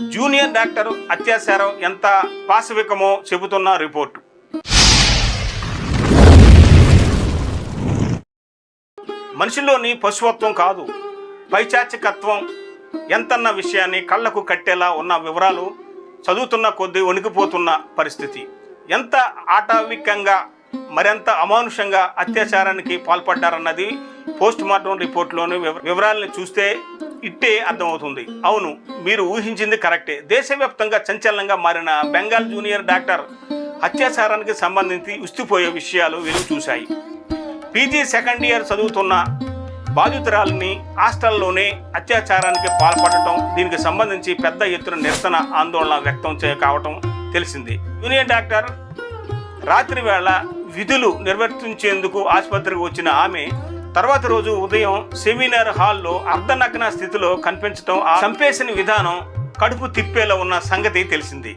Junior doctor అత్యాచారం ఎంత పాశవికమో చెబుతున్న రిపోర్టు. మనిషిలోని పశువత్వం కాదు పైచాచికత్వం ఎంతన్న విషయాన్ని కళ్ళకు కట్టేలా ఉన్న వివరాలు చదువుతున్న కొద్దీ వణికిపోతున్న పరిస్థితి. ఎంత ఆటవికంగా మరింత అమానుషంగా అత్యాచారానికి పాల్పడ్డారన్నది పోస్ట్ మార్టం రిపోర్ట్లోని వివ- వివరాలను చూస్తే ఇట్టే అర్థమవుతుంది. అవును మీరు ఊహించింది కరెక్టే. దేశవ్యాప్తంగా సంచలనంగా మారిన బెంగాల్ జూనియర్ డాక్టర్ అత్యాచారానికి సంబంధించి ఉస్తిపోయే విషయాలు వెలుగు చూశాయి. పీజీ సెకండ్ ఇయర్ చదువుతున్న బాధితురాలిని హాస్టల్లోనే అత్యాచారానికి పాల్పడటం దీనికి సంబంధించి పెద్ద ఎత్తున నిరసన ఆందోళన వ్యక్తం చే కావటం తెలిసింది. జూనియర్ డాక్టర్ రాత్రి వేళ విధులు నిర్వర్తించేందుకు ఆసుపత్రికి వచ్చిన ఆమె తర్వాత రోజు ఉదయం సెమినార్ హాల్లో అర్ధనగ్న స్థితిలో కనిపించడం ఆ చంపేసిన విధానం కడుపు తిప్పేలా ఉన్న సంగతి తెలిసింది.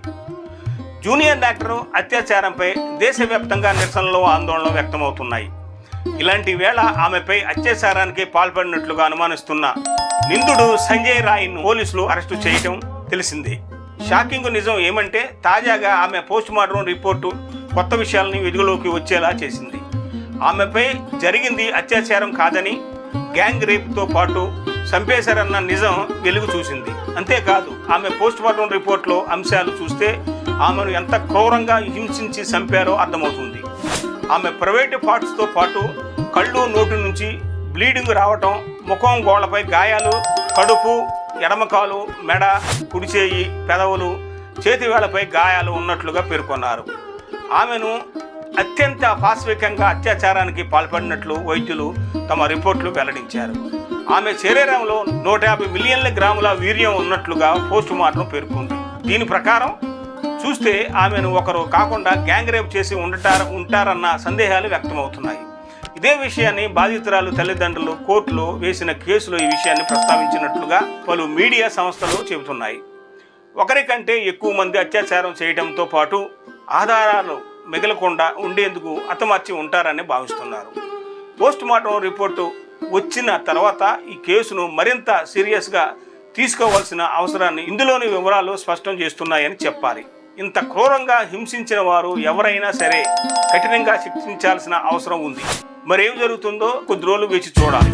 జూనియర్ డాక్టర్ అత్యాచారంపై దేశవ్యాప్తంగా నిరసనలు ఆందోళనలు వ్యక్తమవుతున్నాయి. ఇలాంటి వేళ ఆమెపై అత్యాచారానికి పాల్పడినట్లుగా అనుమానిస్తున్న నిందుడు సంజయ్ రాయ్ను పోలీసులు అరెస్టు చేయటం తెలిసింది. షాకింగ్ నిజం ఏమంటే తాజాగా ఆమె పోస్ట్ మార్టం రిపోర్టు కొత్త విషయాలని వెలుగులోకి వచ్చేలా చేసింది. ఆమెపై జరిగింది అత్యాచారం కాదని గ్యాంగ్ రేప్తో పాటు చంపేశారన్న నిజం వెలుగు చూసింది. అంతేకాదు ఆమె పోస్ట్ మార్టం రిపోర్ట్లో అంశాలు చూస్తే ఆమెను ఎంత క్రూరంగా హింసించి చంపారో అర్థమవుతుంది. ఆమె ప్రైవేట్ పార్ట్స్తో పాటు కళ్ళు నోటి నుంచి బ్లీడింగ్ రావటం ముఖం గోళ్ళపై గాయాలు కడుపు ఎడమకాలు మెడ కుడిచేయి పెదవులు చేతివేళ్ళపై గాయాలు ఉన్నట్లుగా పేర్కొన్నారు. ఆమెను అత్యంత పాశవికంగా అత్యాచారానికి పాల్పడినట్లు వైద్యులు తమ రిపోర్ట్లు వెల్లడించారు. ఆమె శరీరంలో నూట యాభై మిలియన్ల గ్రాముల వీర్యం ఉన్నట్లుగా పోస్టు మార్టం పేర్కొంది. దీని ప్రకారం చూస్తే ఆమెను ఒకరు కాకుండా గ్యాంగ్ రేప్ చేసి ఉండటారు ఉంటారన్న సందేహాలు వ్యక్తమవుతున్నాయి. ఇదే విషయాన్ని బాధితురాలు తల్లిదండ్రులు కోర్టులో వేసిన కేసులో ఈ విషయాన్ని ప్రస్తావించినట్లుగా పలు మీడియా సంస్థలు చెబుతున్నాయి. ఒకరికంటే ఎక్కువ మంది అత్యాచారం చేయడంతో పాటు ఆధారాలు మిగలకుండా ఉండేందుకు అతమార్చి ఉంటారని భావిస్తున్నారు. పోస్ట్ మార్టం రిపోర్టు వచ్చిన తర్వాత ఈ కేసును మరింత సీరియస్గా తీసుకోవాల్సిన అవసరాన్ని ఇందులోని వివరాలు స్పష్టం చేస్తున్నాయని చెప్పాలి. ఇంత క్రూరంగా హింసించిన వారు ఎవరైనా సరే కఠినంగా శిక్షించాల్సిన అవసరం ఉంది. మరేం జరుగుతుందో కొద్ది రోజులు వేచి చూడాలి.